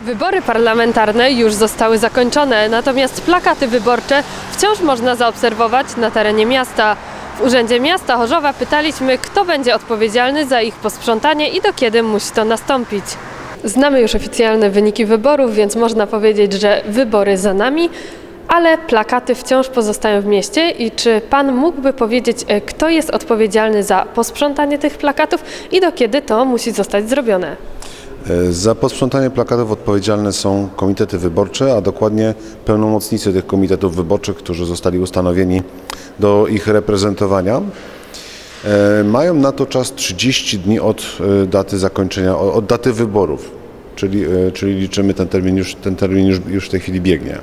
Wybory parlamentarne już zostały zakończone, natomiast plakaty wyborcze wciąż można zaobserwować na terenie miasta. W Urzędzie Miasta Chorzowa pytaliśmy, kto będzie odpowiedzialny za ich posprzątanie i do kiedy musi to nastąpić. Znamy już oficjalne wyniki wyborów, więc można powiedzieć, że wybory za nami, ale plakaty wciąż pozostają w mieście. I czy pan mógłby powiedzieć, e, kto jest odpowiedzialny za posprzątanie tych plakatów i do kiedy to musi zostać zrobione? E, Za posprzątanie plakatów odpowiedzialne są komitety wyborcze, a dokładnie pełnomocnicy tych komitetów wyborczych, którzy zostali ustanowieni do ich reprezentowania. E, Mają na to czas 30 dni od e, daty zakończenia, od daty wyborów, czyli, czyli liczymy ten termin, już, ten termin już, już w tej chwili biegnie.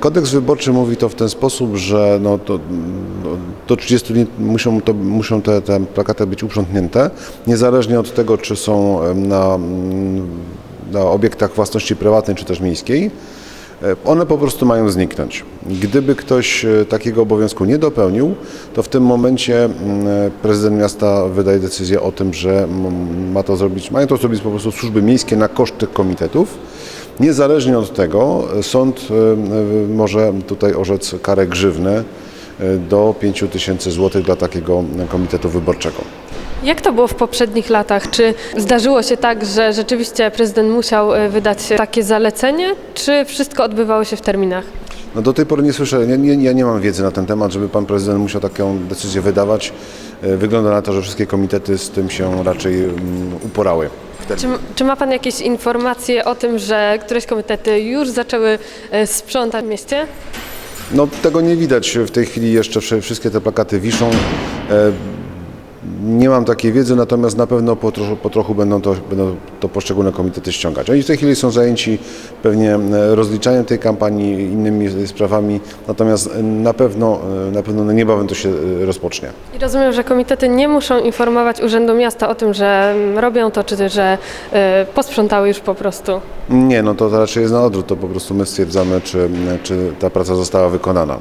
Kodeks wyborczy mówi to w ten sposób, że no to, no, do 30 dni muszą, to, muszą te, te plakaty być uprzątnięte, niezależnie od tego, czy są na, na obiektach własności prywatnej, czy też miejskiej. E, One po prostu mają zniknąć. Gdyby ktoś e, takiego obowiązku nie dopełnił, to w tym momencie mm, prezydent miasta wydaje decyzję o tym, że mm, ma to zrobić, mają to zrobić po prostu służby miejskie na koszt tych komitetów. Niezależnie od tego e, sąd e, e, może tutaj orzec karę grzywny e, do 5 tysięcy złotych dla takiego komitetu wyborczego. Jak to było w poprzednich latach? Czy zdarzyło się tak, że rzeczywiście prezydent musiał e, wydać takie zalecenie, czy wszystko odbywało się w terminach? No do tej pory nie słyszę, nie, nie, ja nie mam wiedzy na ten temat, żeby pan prezydent musiał taką decyzję wydawać. E, Wygląda na to, że wszystkie komitety z tym się raczej mm, uporały. Czy, czy ma Pan jakieś informacje o tym, że któreś komitety już zaczęły e, sprzątać w mieście? No tego nie widać w tej chwili jeszcze, wszy- wszystkie te plakaty wiszą. E, Nie mam takiej wiedzy, natomiast na pewno po trochu, po trochu będą, to, będą to poszczególne komitety ściągać. Oni w tej chwili są zajęci pewnie e, rozliczaniem tej kampanii, innymi sprawami, natomiast e, na pewno, e, na pewno niebawem to się e, rozpocznie. I rozumiem, że komitety nie muszą informować Urzędu Miasta o tym, że mm, robią to, czy że e, posprzątały już po prostu. Nie, no to raczej jest na odwrót, to po prostu my stwierdzamy, czy, czy ta praca została wykonana.